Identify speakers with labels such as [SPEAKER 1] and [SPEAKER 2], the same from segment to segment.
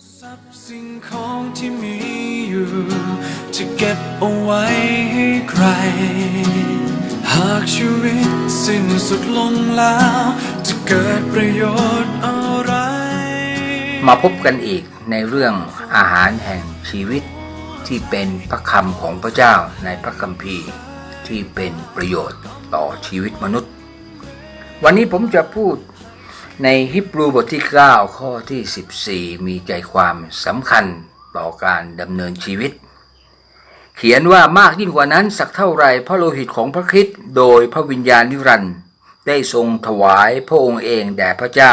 [SPEAKER 1] ทรัพย์สิ่งของที่มีอยู่ จะเก็บเอาไว้ให้ใคร หากชีวิตสิ้นสุดลงแล้ว จะเกิดประโยชน์อะไร
[SPEAKER 2] มาพบกันอีกในเรื่องอาหารแห่งชีวิตที่เป็นพระคำของพระเจ้าในพระคัมภีร์ที่เป็นประโยชน์ต่อชีวิตมนุษย์ วันนี้ผมจะพูด ในฮิบรูบทที่ 9 ข้อที่ 14 มีใจความสำคัญต่อการดำเนินชีวิต เขียนว่ามากยิ่งกว่านั้นสักเท่าไรพระโลหิตของพระคริสต์โดยพระวิญญาณนิรันด์ได้ทรงถวายพระองค์เองแด่พระเจ้า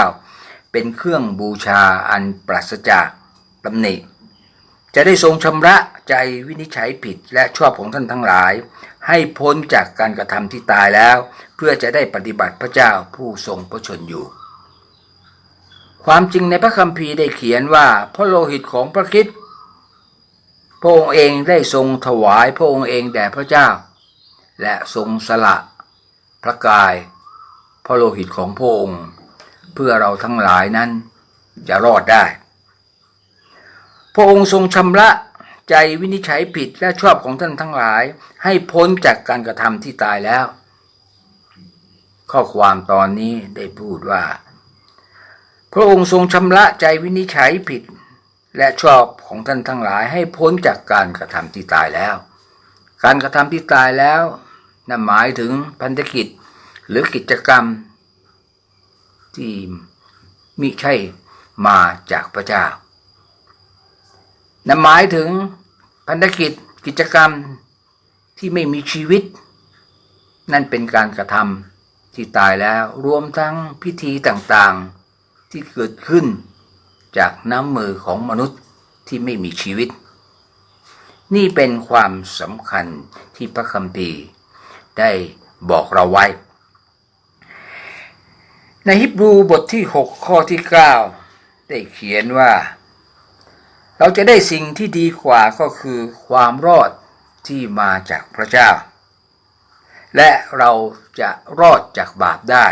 [SPEAKER 2] เป็นเครื่องบูชาอันปราศจากตำหนิจะได้ทรงชำระใจวินิจฉัยผิดและชอบของท่านทั้งหลาย ให้พ้นจากการกระทำที่ตายแล้ว เพื่อจะได้ปฏิบัติพระเจ้าผู้ทรงพระชนอยู่ ความจริงในพระคัมภีร์ได้เขียนว่าพระโลหิตของพระคริสต์พระองค์เองได้ทรงถวายพระองค์เองแด่พระเจ้า และทรงสละพระกาย พระโลหิตของพระองค์ เพื่อเราทั้งหลายนั้นจะรอดได้ พระองค์ทรงชำระใจวินิจฉัยผิดและชอบของท่านทั้งหลาย ให้พ้นจากการกระทำที่ตายแล้ว ข้อความตอนนี้ได้พูดว่า พระองค์ทรงชำระใจวินิจฉัยผิด และชอบของท่านทั้งหลายให้พ้นจากการกระทำที่ตายแล้ว การกระทำที่ตายแล้วนั่นหมายถึงพันธกิจหรือกิจกรรม ที่มิใช่มาจากพระเจ้านั่นหมายถึงพันธกิจกิจกรรมที่ไม่มีชีวิต นั่นเป็นการกระทำที่ตายแล้วรวมทั้งพิธีต่างๆ ที่เกิดขึ้นจากน้ำมือของมนุษย์ที่ไม่มีชีวิต นี่เป็นความสำคัญที่พระคัมภีร์ได้บอกเราไว้ ในฮิบรูบทที่ 6 ข้อที่ 9 ได้เขียนว่า เราจะได้สิ่งที่ดีกว่าก็คือความรอดที่มาจากพระเจ้า และเราจะรอดจากบาปได้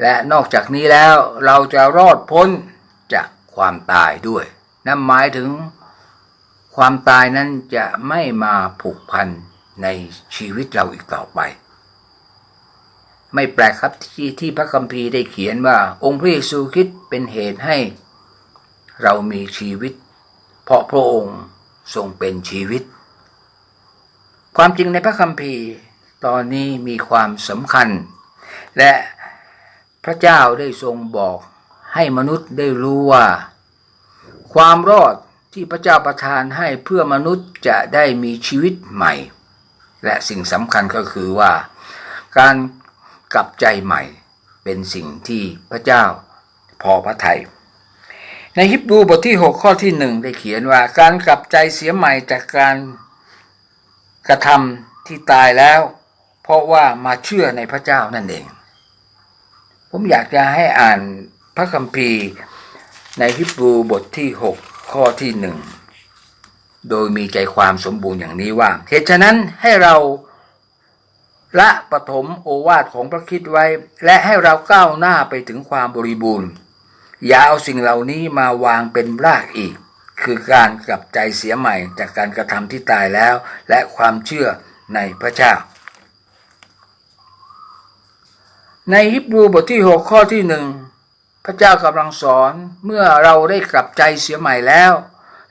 [SPEAKER 2] และนอกจากนี้แล้วเราจะรอดพ้นจากความตายด้วย นั่นหมายถึงความตายนั้นจะไม่มาผูกพันในชีวิตเราอีกต่อไป ไม่แปลกครับที่ที่พระคัมภีร์ได้เขียนว่า องค์พระเยซูคริสต์เป็นเหตุให้ เรามีชีวิต เพราะพระองค์ทรงเป็นชีวิต ความจริงในพระคัมภีร์ตอนนี้มีความสำคัญ และ พระเจ้าได้ทรงบอกให้มนุษย์ได้รู้ว่า ความรอดที่พระเจ้าประทานให้เพื่อมนุษย์จะได้มีชีวิตใหม่ และสิ่งสำคัญก็คือว่า การกลับใจใหม่เป็นสิ่งที่พระเจ้าพอพระทยัยในฮิบรูบทที่ 6 ข้อที่หนึ่งได้เขียนว่า การกลับใจเสียใหม่จากการกระทำที่ตายแล้ว เพราะว่ามาเชื่อในพระเจ้านั่นเอง ผมอยากจะให้อ่านพระคัมภีร์ ในฮิบรูบทที่ 6 ข้อที่หนึ่งโดยมีใจความสมบูรณ์อย่างนี้ว่า เหตุฉะนั้นให้เราละปฐมโอวาทของพระคิดไว้ และให้เราก้าวหน้าไปถึงความบริบูรณ์ อย่าเอาสิ่งเหล่านี้มาวางเป็นรากอีก คือการกลับใจเสียใหม่จากการกระทำที่ตายแล้ว และความเชื่อในพระเจ้า ในฮิบรูบทที่ 6 ข้อที่หนึ่งพระเจ้ากำลังสอนเมื่อเราได้กลับใจเสียใหม่แล้ว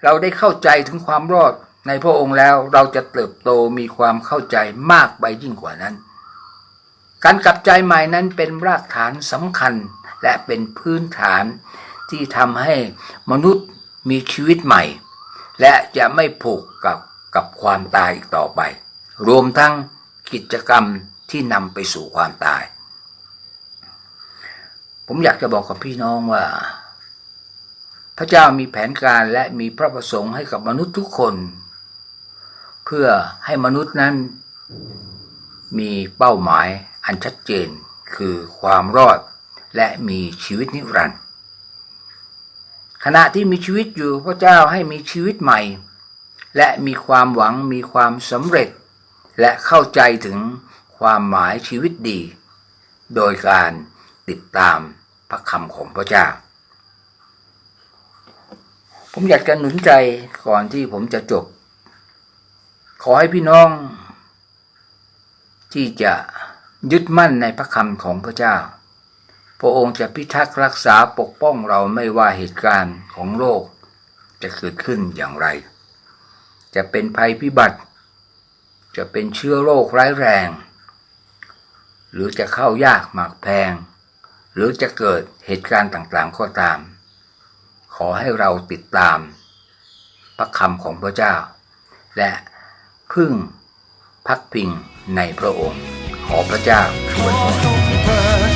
[SPEAKER 2] เราได้เข้าใจถึงความรอดในพระองค์แล้วเราจะเติบโตมีความเข้าใจมากไปยิ่งกว่านั้น การกลับใจใหม่นั้นเป็นรากฐานสำคัญและเป็นพื้นฐานที่ทำให้มนุษย์มีชีวิตใหม่ และจะไม่ผูกกับกับความตายอีกต่อไป รวมทั้งกิจกรรมที่นำไปสู่ความตาย ผมอยากจะบอกกับพี่น้องว่า พระเจ้ามีแผนการและมีพระประสงค์ให้กับมนุษย์ทุกคน เพื่อให้มนุษย์นั้นมีเป้าหมายอันชัดเจนคือความรอดและมีชีวิตนิรันดร์ขณะที่มีชีวิตอยู่พระเจ้าให้มีชีวิตใหม่ และมีความหวังมีความสำเร็จ และเข้าใจถึงความหมายชีวิตดี โดยการ ติดตามพระคำของพระเจ้า ผมอยากจะหนุนใจก่อนที่ผมจะจบ ขอให้พี่น้อง ที่จะยึดมั่นในพระคำของพระเจ้า พระองค์จะพิทักษ์รักษาปกป้องเราไม่ว่าเหตุการณ์ของโลก จะเกิดขึ้นอย่างไร จะเป็นภัยพิบัติ จะเป็นเชื้อโรคร้ายแรง หรือจะเข้ายากหมากแพง หรือจะเกิดเหตุการณ์ต่างๆก็ตาม ขอให้เราติดตาม พระคำของพระเจ้า และพึ่งพักพิงในพระองค์ ขอพระเจ้า
[SPEAKER 1] ขอทรงเปิดหัวย